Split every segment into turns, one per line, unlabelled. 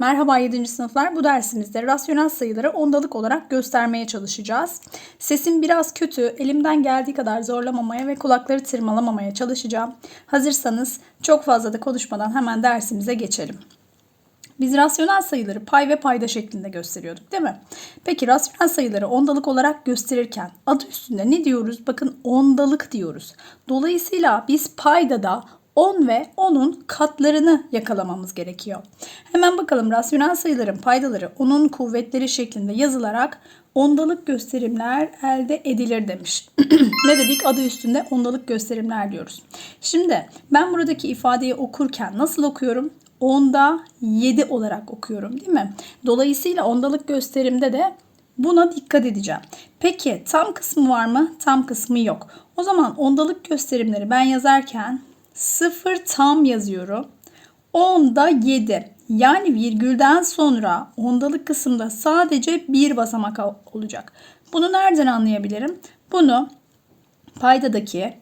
Merhaba 7. sınıflar. Bu dersimizde rasyonel sayıları ondalık olarak göstermeye çalışacağız. Sesim biraz kötü. Elimden geldiği kadar zorlamamaya ve kulakları tırmalamamaya çalışacağım. Hazırsanız çok fazla da konuşmadan hemen dersimize geçelim. Biz rasyonel sayıları pay ve payda şeklinde gösteriyorduk değil mi? Peki rasyonel sayıları ondalık olarak gösterirken adı üstünde ne diyoruz? Bakın ondalık diyoruz. Dolayısıyla biz payda da 10 ve 10'un katlarını yakalamamız gerekiyor. Hemen bakalım rasyonel sayıların paydaları 10'un kuvvetleri şeklinde yazılarak ondalık gösterimler elde edilir demiş. ne dedik? Adı üstünde ondalık gösterimler diyoruz. Şimdi ben buradaki ifadeyi okurken nasıl okuyorum? Onda 7 olarak okuyorum değil mi? Dolayısıyla ondalık gösterimde de buna dikkat edeceğim. Peki tam kısmı var mı? Tam kısmı yok. O zaman ondalık gösterimleri ben yazarken 0 tam yazıyorum. 10'da 7. Yani virgülden sonra ondalık kısımda sadece bir basamak olacak. Bunu nereden anlayabilirim? Bunu paydadaki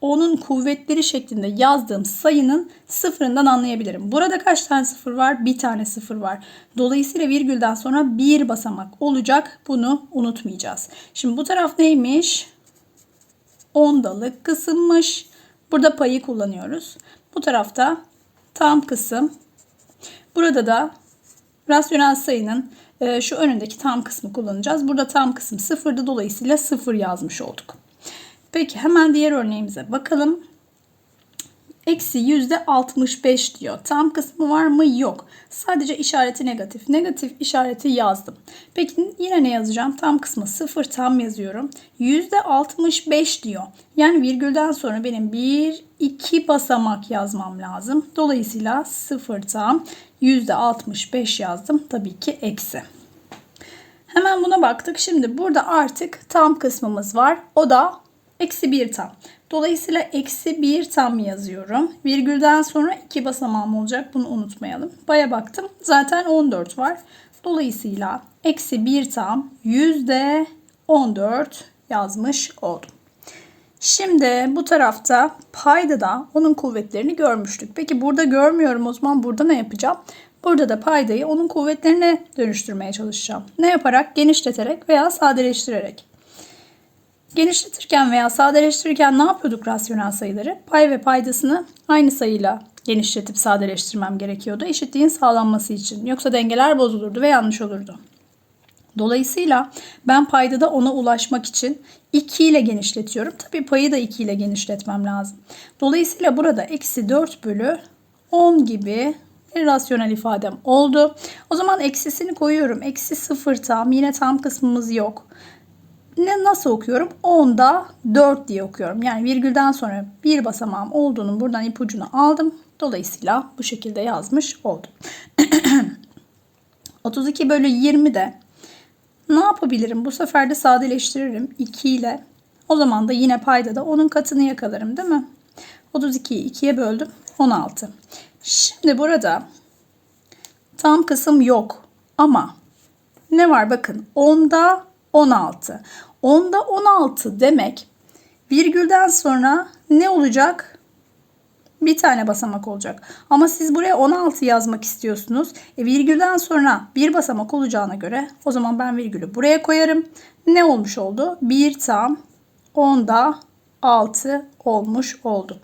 onun kuvvetleri şeklinde yazdığım sayının sıfırından anlayabilirim. Burada kaç tane sıfır var? Bir tane sıfır var. Dolayısıyla virgülden sonra bir basamak olacak. Bunu unutmayacağız. Şimdi bu taraf neymiş? Ondalık kısımmış. Burada payı kullanıyoruz. Bu tarafta tam kısım. Burada da rasyonel sayının e, şu önündeki tam kısmı kullanacağız. Burada tam kısım sıfırdı. Dolayısıyla sıfır yazmış olduk. Peki hemen diğer örneğimize bakalım. Eksi yüzde 65 diyor. Tam kısmı var mı? Yok. Sadece işareti negatif. Negatif işareti yazdım. Peki yine ne yazacağım? Tam kısmı 0 tam yazıyorum. Yüzde 65 diyor. Yani virgülden sonra benim 1, 2 basamak yazmam lazım. Dolayısıyla 0 tam yüzde 65 yazdım. Tabii ki eksi. Hemen buna baktık. Şimdi burada artık tam kısmımız var. O da eksi 1 tam. Dolayısıyla eksi 1 tam yazıyorum. Virgülden sonra 2 basamağım olacak. Bunu unutmayalım. Baya baktım. Zaten 14 var. Dolayısıyla eksi 1 tam yüzde 14 yazmış oldum. Şimdi bu tarafta payda da onun kuvvetlerini görmüştük. Peki burada görmüyorum o zaman burada ne yapacağım? Burada da paydayı onun kuvvetlerine dönüştürmeye çalışacağım. Ne yaparak? Genişleterek veya sadeleştirerek. Genişletirken veya sadeleştirirken ne yapıyorduk rasyonel sayıları? Pay ve paydasını aynı sayıyla genişletip sadeleştirmem gerekiyordu. Eşitliğin sağlanması için. Yoksa dengeler bozulurdu ve yanlış olurdu. Dolayısıyla ben payda da ona ulaşmak için 2 ile genişletiyorum. Tabii payı da 2 ile genişletmem lazım. Dolayısıyla burada eksi 4 bölü 10 gibi bir rasyonel ifadem oldu. O zaman eksisini koyuyorum. Eksi 0 tam. Yine tam kısmımız yok ne nasıl okuyorum? 10'da 4 diye okuyorum. Yani virgülden sonra bir basamağım olduğunun buradan ipucunu aldım. Dolayısıyla bu şekilde yazmış oldum. 32 bölü 20 de ne yapabilirim? Bu sefer de sadeleştiririm 2 ile. O zaman da yine payda da onun katını yakalarım değil mi? 32'yi 2'ye böldüm. 16. Şimdi burada tam kısım yok. Ama ne var bakın 10'da 16. 10'da 16 demek virgülden sonra ne olacak? Bir tane basamak olacak. Ama siz buraya 16 yazmak istiyorsunuz. E, virgülden sonra bir basamak olacağına göre o zaman ben virgülü buraya koyarım. Ne olmuş oldu? 1 tam 10'da 6 olmuş oldu.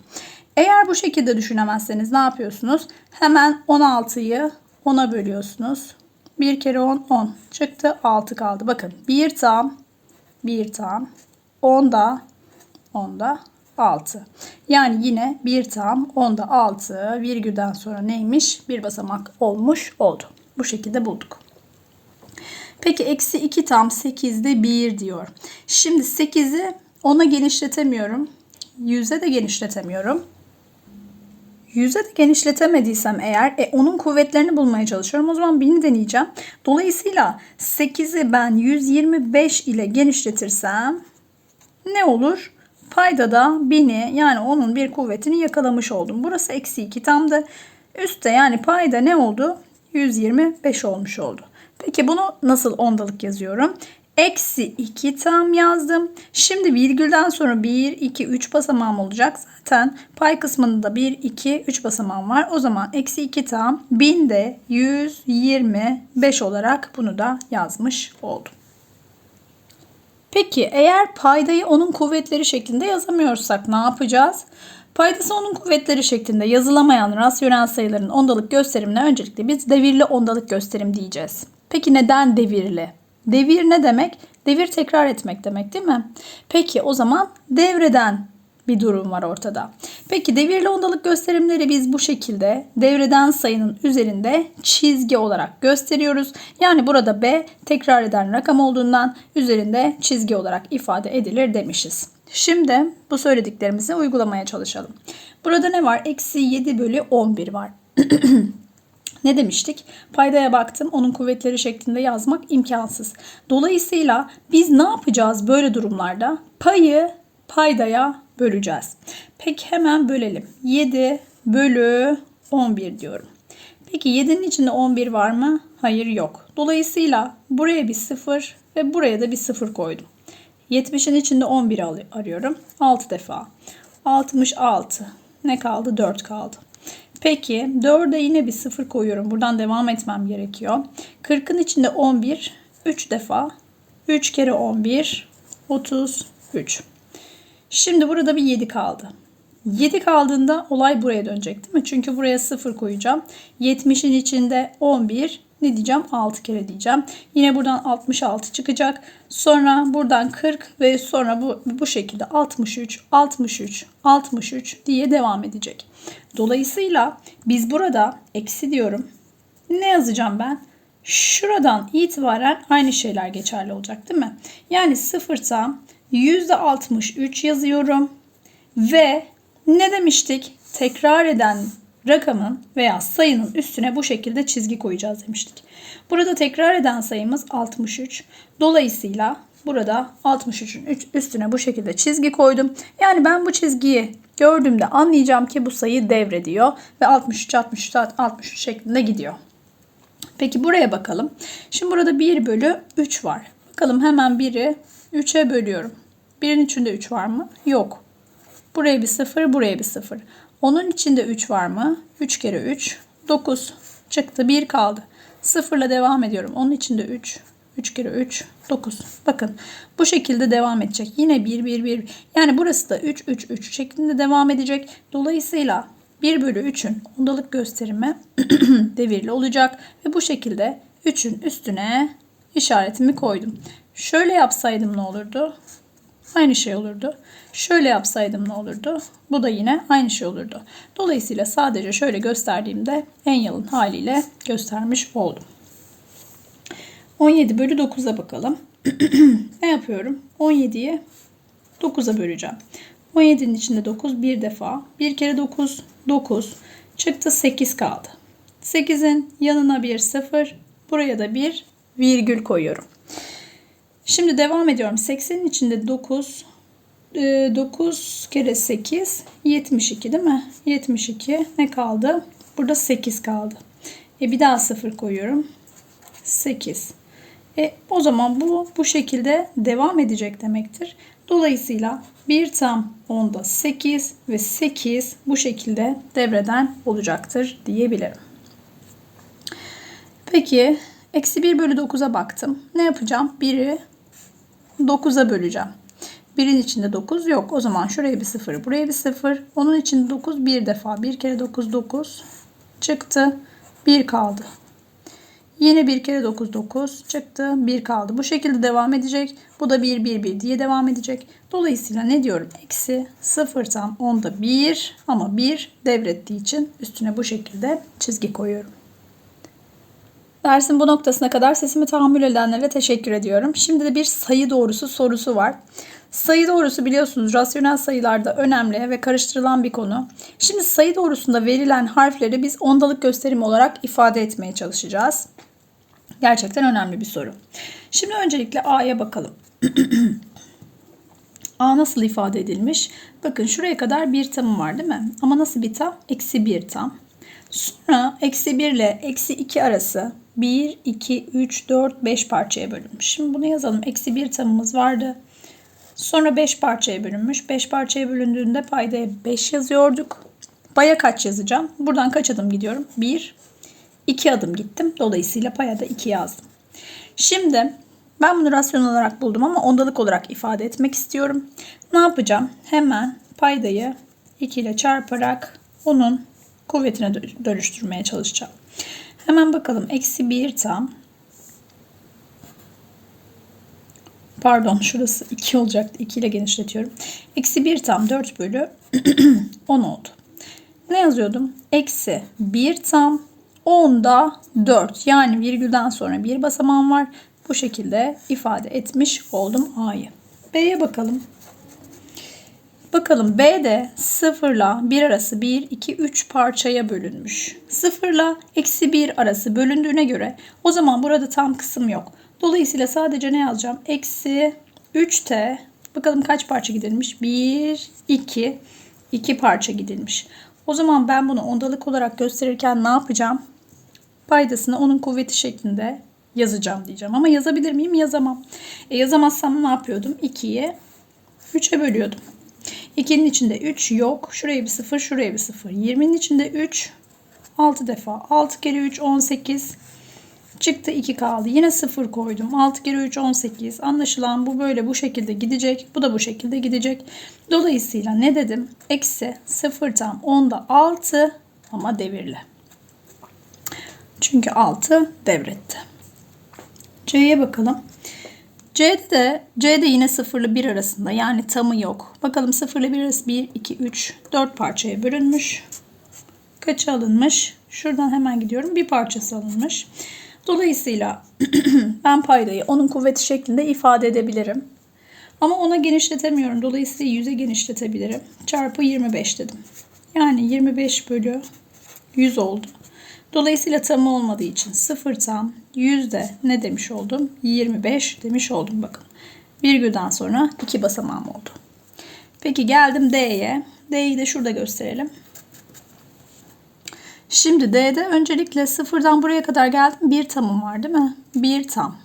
Eğer bu şekilde düşünemezseniz ne yapıyorsunuz? Hemen 16'yı 10'a bölüyorsunuz. 1 kere 10 10 çıktı 6 kaldı. Bakın 1 tam 1 tam 10'da 10'da 6. Yani yine 1 tam 10'da 6 virgülden sonra neymiş? Bir basamak olmuş oldu. Bu şekilde bulduk. Peki eksi 2 tam 8'de 1 diyor. Şimdi 8'i 10'a genişletemiyorum. 100'e de genişletemiyorum. 100'e de genişletemediysem eğer e, onun kuvvetlerini bulmaya çalışıyorum. O zaman 1000'i deneyeceğim. Dolayısıyla 8'i ben 125 ile genişletirsem ne olur? Payda da 1000'i yani onun bir kuvvetini yakalamış oldum. Burası eksi 2 tam da üstte yani payda ne oldu? 125 olmuş oldu. Peki bunu nasıl ondalık yazıyorum? Eksi 2 tam yazdım. Şimdi virgülden sonra 1, 2, 3 basamağım olacak. Zaten pay kısmında 1, 2, 3 basamağım var. O zaman eksi 2 tam 1000'de 125 olarak bunu da yazmış oldum. Peki eğer paydayı onun kuvvetleri şeklinde yazamıyorsak ne yapacağız? Paydası onun kuvvetleri şeklinde yazılamayan rasyonel sayıların ondalık gösterimine öncelikle biz devirli ondalık gösterim diyeceğiz. Peki neden devirli? Devir ne demek? Devir tekrar etmek demek değil mi? Peki o zaman devreden bir durum var ortada. Peki devirli ondalık gösterimleri biz bu şekilde devreden sayının üzerinde çizgi olarak gösteriyoruz. Yani burada B tekrar eden rakam olduğundan üzerinde çizgi olarak ifade edilir demişiz. Şimdi bu söylediklerimizi uygulamaya çalışalım. Burada ne var? Eksi 7 bölü 11 var. ne demiştik? Paydaya baktım. Onun kuvvetleri şeklinde yazmak imkansız. Dolayısıyla biz ne yapacağız böyle durumlarda? Payı paydaya böleceğiz. Peki hemen bölelim. 7 bölü 11 diyorum. Peki 7'nin içinde 11 var mı? Hayır yok. Dolayısıyla buraya bir 0 ve buraya da bir 0 koydum. 70'in içinde 11 arıyorum. 6 defa. 66. Ne kaldı? 4 kaldı. Peki 4'e yine bir 0 koyuyorum. Buradan devam etmem gerekiyor. 40'ın içinde 11. 3 defa. 3 kere 11. 33. Şimdi burada bir 7 kaldı. 7 kaldığında olay buraya dönecek değil mi? Çünkü buraya 0 koyacağım. 70'in içinde 11 ne diyeceğim? 6 kere diyeceğim. Yine buradan 66 çıkacak. Sonra buradan 40 ve sonra bu, bu şekilde 63, 63, 63 diye devam edecek. Dolayısıyla biz burada eksi diyorum. Ne yazacağım ben? Şuradan itibaren aynı şeyler geçerli olacak değil mi? Yani sıfırta %63 yazıyorum. Ve ne demiştik? Tekrar eden rakamın veya sayının üstüne bu şekilde çizgi koyacağız demiştik. Burada tekrar eden sayımız 63. Dolayısıyla burada 63'ün üstüne bu şekilde çizgi koydum. Yani ben bu çizgiyi gördüğümde anlayacağım ki bu sayı devrediyor ve 63 63 63 şeklinde gidiyor. Peki buraya bakalım. Şimdi burada 1 bölü 3 var. Bakalım hemen 1'i 3'e bölüyorum. 1'in içinde 3 var mı? Yok. Buraya bir 0, buraya bir 0. Onun içinde 3 var mı? 3 kere 3, 9. Çıktı, 1 kaldı. 0 ile devam ediyorum. Onun içinde 3, 3 kere 3, 9. Bakın bu şekilde devam edecek. Yine 1, 1, 1. Yani burası da 3, 3, 3 şeklinde devam edecek. Dolayısıyla 1 bölü 3'ün ondalık gösterimi devirli olacak. Ve bu şekilde 3'ün üstüne işaretimi koydum. Şöyle yapsaydım ne olurdu? Aynı şey olurdu. Şöyle yapsaydım ne olurdu? Bu da yine aynı şey olurdu. Dolayısıyla sadece şöyle gösterdiğimde en yalın haliyle göstermiş oldum. 17 bölü 9'a bakalım. ne yapıyorum? 17'yi 9'a böleceğim. 17'nin içinde 9 bir defa. Bir kere 9, 9. Çıktı 8 kaldı. 8'in yanına bir 0. Buraya da bir virgül koyuyorum. Şimdi devam ediyorum. 80'in içinde 9, 9 kere 8 72 değil mi? 72 ne kaldı? Burada 8 kaldı. E bir daha 0 koyuyorum. 8. E o zaman bu bu şekilde devam edecek demektir. Dolayısıyla 1 tam onda 8 ve 8 bu şekilde devreden olacaktır diyebilirim. Peki eksi 1 bölü 9'a baktım. Ne yapacağım? 1'i 9'a böleceğim. 1'in içinde 9 yok. O zaman şuraya bir 0, buraya bir 0. Onun için 9 bir defa. 1 kere 9 9 çıktı. 1 kaldı. Yine bir kere 9 9 çıktı. 1 kaldı. Bu şekilde devam edecek. Bu da 1 1 1 diye devam edecek. Dolayısıyla ne diyorum? Eksi 0 tam onda 1 ama 1 devrettiği için üstüne bu şekilde çizgi koyuyorum. Dersin bu noktasına kadar sesimi tahammül edenlere teşekkür ediyorum. Şimdi de bir sayı doğrusu sorusu var. Sayı doğrusu biliyorsunuz rasyonel sayılarda önemli ve karıştırılan bir konu. Şimdi sayı doğrusunda verilen harfleri biz ondalık gösterimi olarak ifade etmeye çalışacağız. Gerçekten önemli bir soru. Şimdi öncelikle A'ya bakalım. A nasıl ifade edilmiş? Bakın şuraya kadar bir tamı var değil mi? Ama nasıl bir tam? Eksi bir tam. Sonra eksi 1 ile eksi 2 arası 1, 2, 3, 4, 5 parçaya bölünmüş. Şimdi bunu yazalım. Eksi 1 tamımız vardı. Sonra 5 parçaya bölünmüş. 5 parçaya bölündüğünde paydaya 5 yazıyorduk. Paya kaç yazacağım? Buradan kaç adım gidiyorum? 1, 2 adım gittim. Dolayısıyla paya da 2 yazdım. Şimdi ben bunu rasyonel olarak buldum ama ondalık olarak ifade etmek istiyorum. Ne yapacağım? Hemen paydayı 2 ile çarparak onun kuvvetine dö- dönüştürmeye çalışacağım. Hemen bakalım. Eksi 1 tam. Pardon şurası 2 olacaktı. 2 ile genişletiyorum. Eksi 1 tam 4 bölü 10 oldu. Ne yazıyordum? Eksi 1 tam 10'da 4. Yani virgülden sonra bir basamağım var. Bu şekilde ifade etmiş oldum A'yı. B'ye bakalım. Bakalım B'de 0 ile 1 arası 1, 2, 3 parçaya bölünmüş. 0 ile eksi 1 arası bölündüğüne göre o zaman burada tam kısım yok. Dolayısıyla sadece ne yazacağım? Eksi 3T. Bakalım kaç parça gidilmiş? 1, 2, 2 parça gidilmiş. O zaman ben bunu ondalık olarak gösterirken ne yapacağım? Paydasını onun kuvveti şeklinde yazacağım diyeceğim. Ama yazabilir miyim? Yazamam. E yazamazsam ne yapıyordum? 2'yi 3'e bölüyordum. 2'nin içinde 3 yok. Şuraya bir 0, şuraya bir 0. 20'nin içinde 3 6 defa. 6 kere 3 18. Çıktı 2 kaldı. Yine 0 koydum. 6 kere 3 18. Anlaşılan bu böyle bu şekilde gidecek. Bu da bu şekilde gidecek. Dolayısıyla ne dedim? Eksi 0 tam 10'da 6 ama devirli. Çünkü 6 devretti. C'ye bakalım. C'de de C'de yine 0 ile 1 arasında yani tamı yok. Bakalım 0 ile 1 arası 1, 2, 3, 4 parçaya bölünmüş. Kaçı alınmış? Şuradan hemen gidiyorum. Bir parçası alınmış. Dolayısıyla ben paydayı onun kuvveti şeklinde ifade edebilirim. Ama ona genişletemiyorum. Dolayısıyla 100'e genişletebilirim. Çarpı 25 dedim. Yani 25 bölü 100 oldu. Dolayısıyla tam olmadığı için 0 tam yüzde ne demiş oldum? 25 demiş oldum bakın. Virgülden sonra iki basamağım oldu. Peki geldim D'ye. D'yi de şurada gösterelim. Şimdi D'de öncelikle sıfırdan buraya kadar geldim. Bir tamım var değil mi? Bir tam.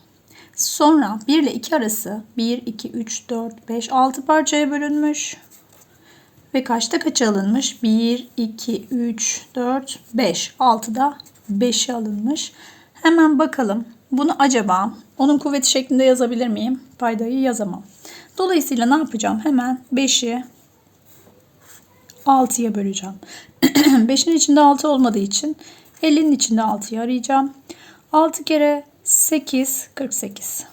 Sonra 1 ile 2 arası 1, 2, 3, 4, 5, 6 parçaya bölünmüş. Ve kaçta kaç alınmış? 1, 2, 3, 4, 5. 6'da 5'i alınmış. Hemen bakalım. Bunu acaba onun kuvveti şeklinde yazabilir miyim? Paydayı yazamam. Dolayısıyla ne yapacağım? Hemen 5'i 6'ya böleceğim. 5'in içinde 6 olmadığı için 50'nin içinde 6'yı arayacağım. 6 kere 8, 48.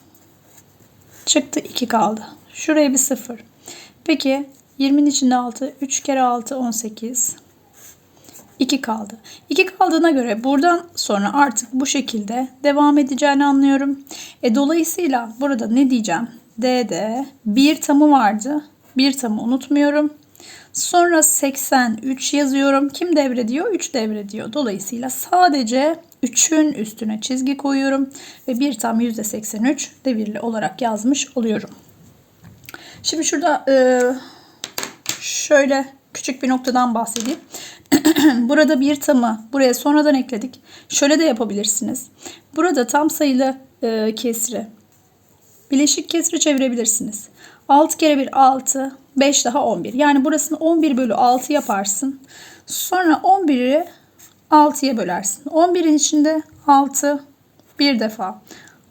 Çıktı 2 kaldı. Şuraya bir 0. Peki 20'nin içinde 6, 3 kere 6, 18. 2 kaldı. 2 kaldığına göre buradan sonra artık bu şekilde devam edeceğini anlıyorum. E, dolayısıyla burada ne diyeceğim? D'de bir tamı vardı. Bir tamı unutmuyorum. Sonra 83 yazıyorum. Kim devrediyor? 3 devrediyor. Dolayısıyla sadece 3'ün üstüne çizgi koyuyorum. Ve bir tam %83 devirli olarak yazmış oluyorum. Şimdi şurada e, şöyle küçük bir noktadan bahsedeyim. Burada bir tamı buraya sonradan ekledik. Şöyle de yapabilirsiniz. Burada tam sayılı e, kesri bileşik kesri çevirebilirsiniz. 6 kere 1 6, 5 daha 11. Yani burasını 11 bölü 6 yaparsın. Sonra 11'i 6'ya bölersin. 11'in içinde 6 bir defa.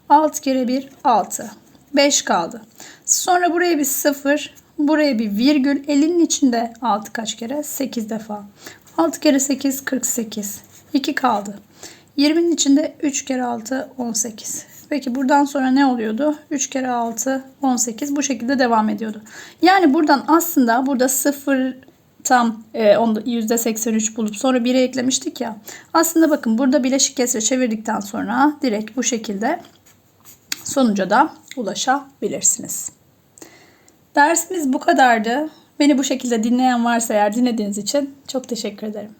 6 kere 1 6. 5 kaldı. Sonra buraya bir 0, buraya bir virgül. Elinin içinde 6 kaç kere? 8 defa. 6 kere 8 48. 2 kaldı. 20'nin içinde 3 kere 6 18. Peki buradan sonra ne oluyordu? 3 kere 6 18 bu şekilde devam ediyordu. Yani buradan aslında burada 0 tam e, %83 bulup sonra 1'e eklemiştik ya. Aslında bakın burada bileşik kesre çevirdikten sonra direkt bu şekilde sonuca da ulaşabilirsiniz. Dersimiz bu kadardı. Beni bu şekilde dinleyen varsa eğer dinlediğiniz için çok teşekkür ederim.